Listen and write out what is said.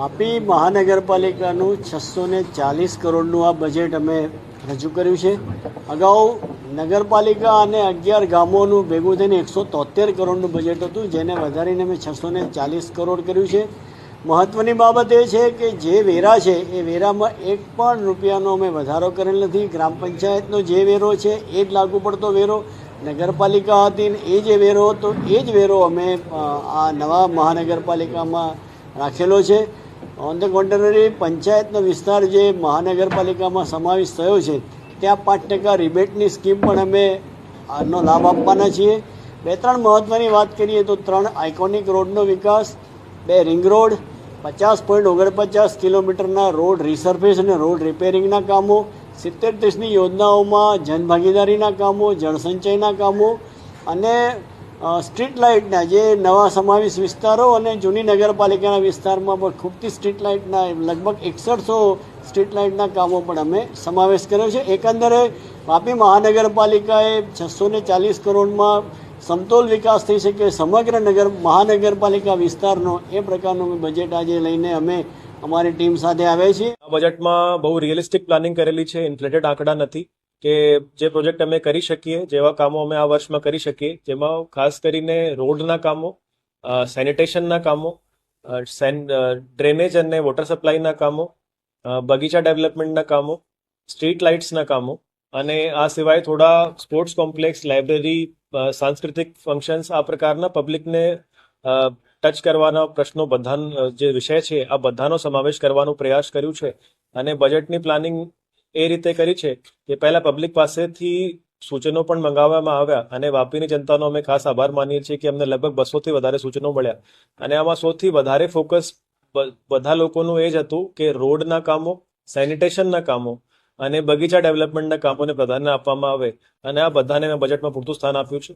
વાપી મહાનગરપાલિકાનું છસો ને ચાલીસ કરોડનું આ બજેટ અમે રજૂ કર્યું છે. અગાઉ નગરપાલિકા અને અગિયાર ગામોનું ભેગું થઈને એકસો તોતેર કરોડનું બજેટ હતું, જેને વધારીને અમે છસો ને ચાલીસ કરોડ કર્યું છે. મહત્ત્વની બાબત એ છે કે જે વેરા છે, એ વેરામાં એક પણ રૂપિયાનો અમે વધારો કરેલ નથી. ગ્રામ પંચાયતનો જે વેરો છે, એ જ લાગુ પડતો વેરો. નગરપાલિકા હતી એ જે વેરો હતો, એ જ વેરો અમે આ નવા મહાનગરપાલિકામાં રાખેલો છે. ઓન ધ કોન્ટ્રરી પંચાયતનો વિસ્તાર જે મહાનગરપાલિકામાં સમાવેશ થયો છે, ત્યાં પાંચ ટકા રિબેટની સ્કીમ પણ અમે આનો લાભ આપવાના છીએ. બે ત્રણ મહત્ત્વની વાત કરીએ તો ત્રણ આઇકોનિક રોડનો વિકાસ, બે રિંગ રોડ, પચાસ પોઈન્ટ ઓગણપચાસ કિલોમીટરના રોડ રિસર્ફેસ અને રોડ રિપેરિંગના કામો, સિત્તેર ત્રીસની યોજનાઓમાં જનભાગીદારીના કામો, જળસંચયના કામો અને સ્ટ્રીટ લાઇટના જે નવા સમાવેશ વિસ્તારો અને જૂની નગરપાલિકાના વિસ્તારમાં પણ ખૂબતી સ્ટ્રીટ લાઇટના લગભગ એકસઠસો સ્ટ્રીટ લાઇટના કામો પણ અમે સમાવેશ કર્યો છે. એકંદરે વાપી મહાનગરપાલિકાએ છસો ને ચાલીસ કરોડમાં સમતોલ વિકાસ થઈ શકે સમગ્ર નગર મહાનગરપાલિકા વિસ્તારનો એ પ્રકારનું બજેટ આજે લઈને અમે અમારી ટીમ સાથે આવ્યા છીએ. આ બજેટમાં બહુ રિયલિસ્ટિક પ્લાનિંગ કરેલી છે. ઇન્ફ્લેટેડ આંકડા નથી. કે જે પ્રોજેક્ટ અમે કરી શકીએ, જેવા કામો અમે આ વર્ષમાં કરી શકીએ, જેમાં ખાસ કરીને રોડના કામો સેનિટેશનના કામો ડ્રેનેજ અને વોટર સપ્લાયના કામો બગીચા ડેવલપમેન્ટના કામો સ્ટ્રીટ લાઇટ્સના કામો અને આ સિવાય થોડા સ્પોર્ટ્સ કોમ્પ્લેક્સ લાઇબ્રેરી સાંસ્કૃતિક ફંક્શન્સ આ પ્રકારના પબ્લિકને ટચ કરવાના પ્રશ્નો બધા જે વિષય છે, આ બધાનો સમાવેશ કરવાનો પ્રયાસ કર્યું છે. અને બજેટની પ્લાનિંગ એ રીતે કરી છે કે પહેલા પબ્લિક પાસેથી સૂચનો પણ મંગાવવામાં આવ્યા અને વાપીની જનતાનો અમે ખાસ આભાર માનીએ છીએ કે અમને લગભગ બસોથી વધારે સૂચનો મળ્યા. અને આમાં સૌથી વધારે ફોકસ બધા લોકોનું એ જ હતું કે રોડના કામો સેનિટેશનના કામો અને બગીચા ડેવલપમેન્ટના કામોને પ્રાધાન્ય આપવામાં આવે. અને આ બધાને મેં બજેટમાં પૂરતું સ્થાન આપ્યું છે.